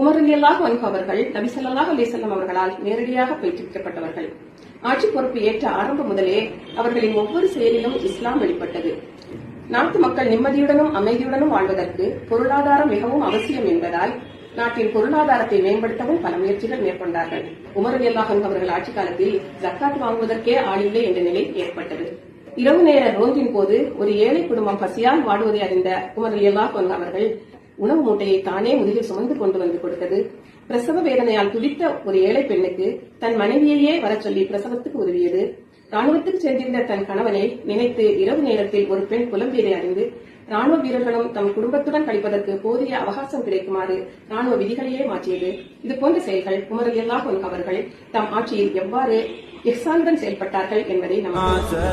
Umar அல்லாஹ் அவர்கள் அலிசல்லம் அவர்களால் நேரடியாக பயிற்றுவிக்கப்பட்டவர்கள் ஆட்சி பொறுப்பு ஏற்ற ஆரம்பம் முதலே அவர்களின் ஒவ்வொரு செயலிலும் இஸ்லாம் வெளிப்பட்டது. நாட்டு மக்கள் நிம்மதியுடனும் அமைதியுடனும் வாழ்வதற்கு பொருளாதாரம் மிகவும் அவசியம் என்பதால் நாட்டின் பொருளாதாரத்தை மேம்படுத்தவும் பல முயற்சிகள் மேற்கொண்டார்கள். உமர் அல்லாஹ் அவர்கள் ஆட்சி காலத்தில் ஜக்காத் வாங்குவதற்கே ஆளில்லை என்ற நிலை ஏற்பட்டது. இரவு நேர ரோந்தின் போது ஒரு ஏழை குடும்பம் பசியால் வாடுவதை அறிந்த உமர் அல்லாஹ் அவர்கள் உணவு மூட்டையை தானே முதுகில் சுமந்து கொண்டு வந்து கொடுத்தது. பிரசவ வேதனையால் துடித்த ஒரு ஏழை பெண்ணுக்கு தன் மனைவியையே வரச் சொல்லி பிரசவத்துக்கு உதவியது. ராணுவத்துக்கு சென்றிருந்த தன் கணவனை நினைத்து இரவு நேரத்தில் ஒரு பெண் புலம்பியதை அறிந்து ராணுவ வீரர்களும் தம் குடும்பத்துடன் கழிப்பதற்கு போதிய அவகாசம் கிடைக்குமாறு ராணுவ விதிகளையே மாற்றியது. இது போன்ற செயல்கள் உமர் அல்லாஹ் அவர்கள் தம் ஆட்சியில் எவ்வாறு இஹ்சானுடன் செயல்பட்டார்கள் என்பதை நமக்கு